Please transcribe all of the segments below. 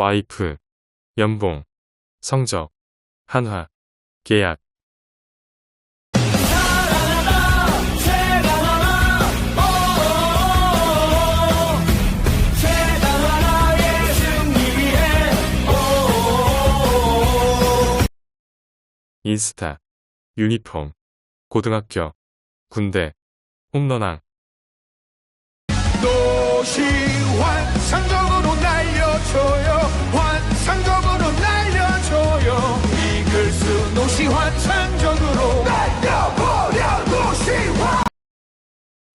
와이프, 연봉, 성적, 한화, 계약, 인스타, 유니폼, 고등학교, 군대, 홈런왕, 도시 환 상적으로 날려줘요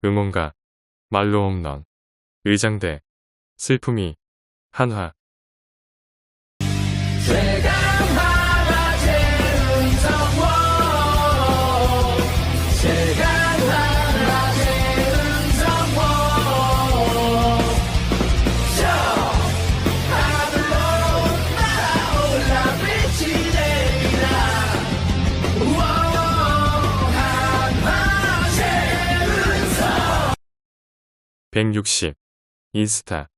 응원가, 말로 홈런, 의장대, 슬픔이, 한화, 160, 인스타,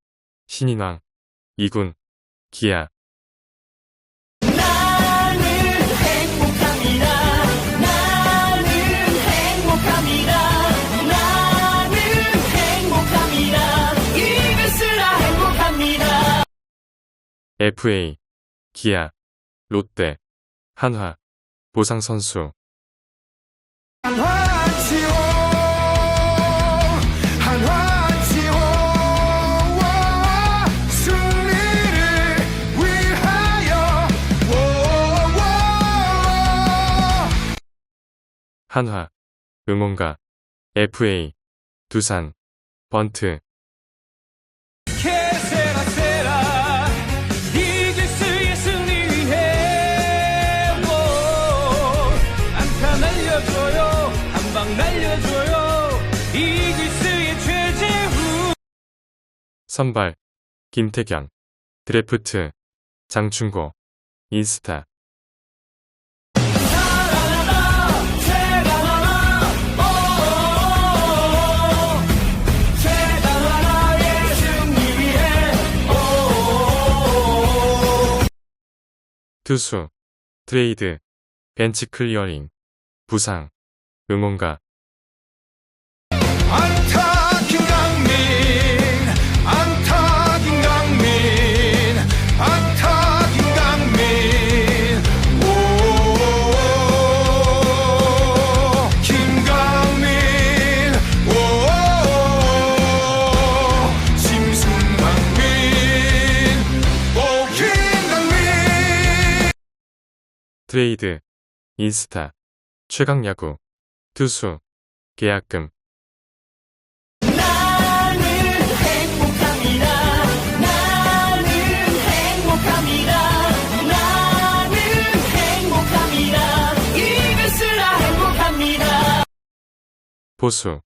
신인왕, 이군, 기아. FA, 기아, 롯데, 한화, 보상선수, 한화 한화, 응원가, FA, 두산, 번트, 선발, 김태경, 드래프트, 장충고, 인스타, 투수, 트레이드, 벤치 클리어링, 부상, 응원가, 트레이드, 인스타, 최강 야구, 투수, 계약금. 보수,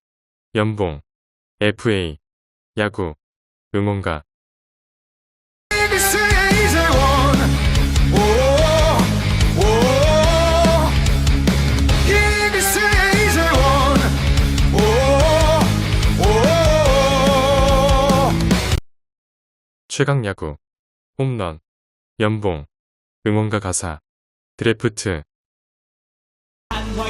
연봉, FA, 야구, 응원가, 최강 야구, 홈런, 연봉, 응원가 가사, 드래프트, 최강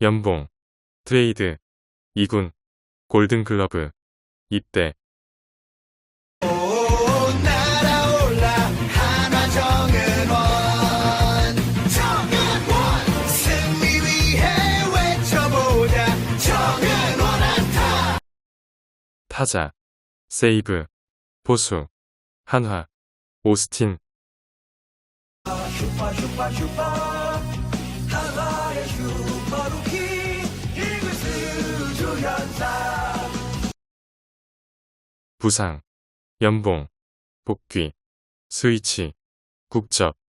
연봉, 트레이드, 2군, 골든글러브, 입대, 타자, 세이브, 보수, 한화, 오스틴, 슈퍼 슈퍼 슈퍼 하나의 슈퍼루키 이글스 주연사 부상, 연봉, 복귀, 스위치, 국적, 해